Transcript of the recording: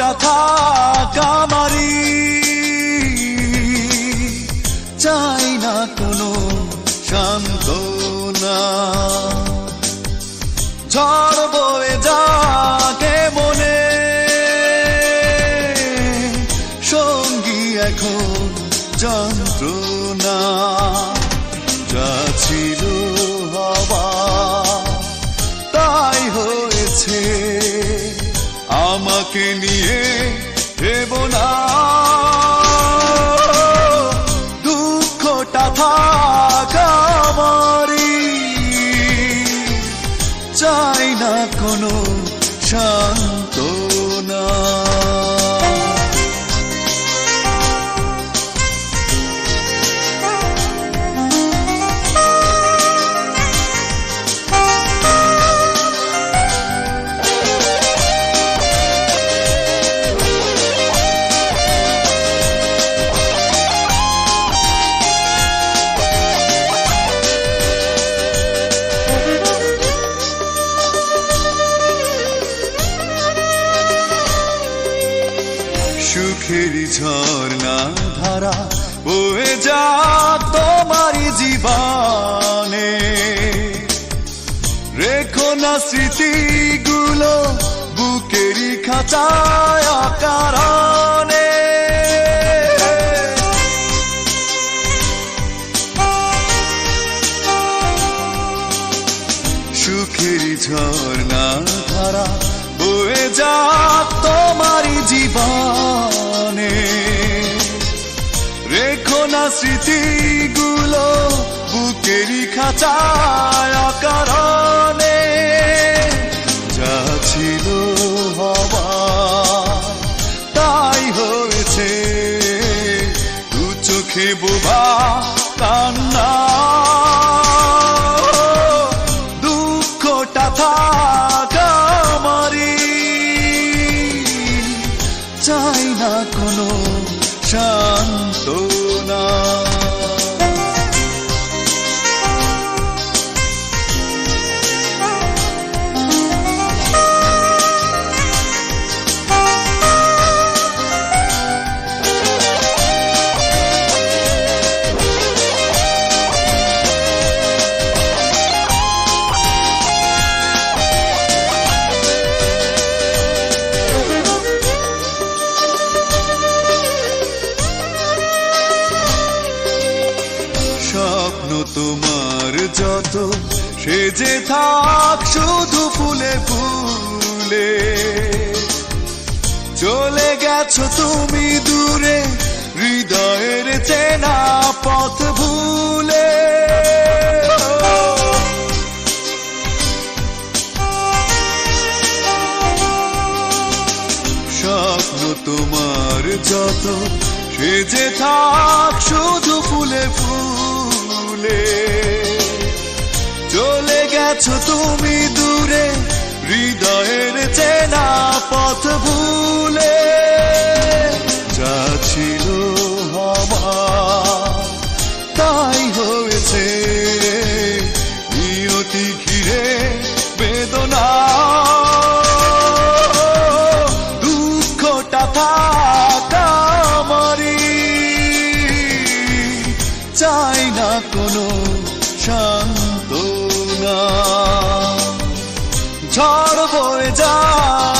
দুঃখটা থাক চাই না কোনো সান্ত্বনা। ঝড় বয়ে যাকে মনে। সঙ্গী এখন যন্ত্রণা। যা ছিল হওয়া আমাকে নিয়ে ভেব না। দুঃখটা থাক চাই না কোনো শান্তনা সুখের ঝর্ণা ধারা বয়ে যা তোমার জীবনে। রেখো না স্মৃতিগুলো বুকেরই খাঁচায় কারণে বয়ে যা তোমারই জীবনে। রেখো না স্মৃতিগুলো বুকেরই খাঁচায় কারণে যা ছিল হওয়া, তাই হয়েছে। দু চোখে বোবা কান্না। তোমার যত, সে যে থাক শুধু ফুলে ফুলে। চলে গেছো তুমি দূরে, হৃদয়ের চেনা পথ ভুলে। স্বপ্ন তোমার যত, সে যে থাক শুধু গেছো তুমি দূরে, হৃদয়ের চেনা পথ ভুলে। যা ছিল তাই হয়েছে। নিয়তি ঘিরে বেদনা। দুঃখটা থাক চাই না কোনো শান্তনা ঝড় বয়ে যাকে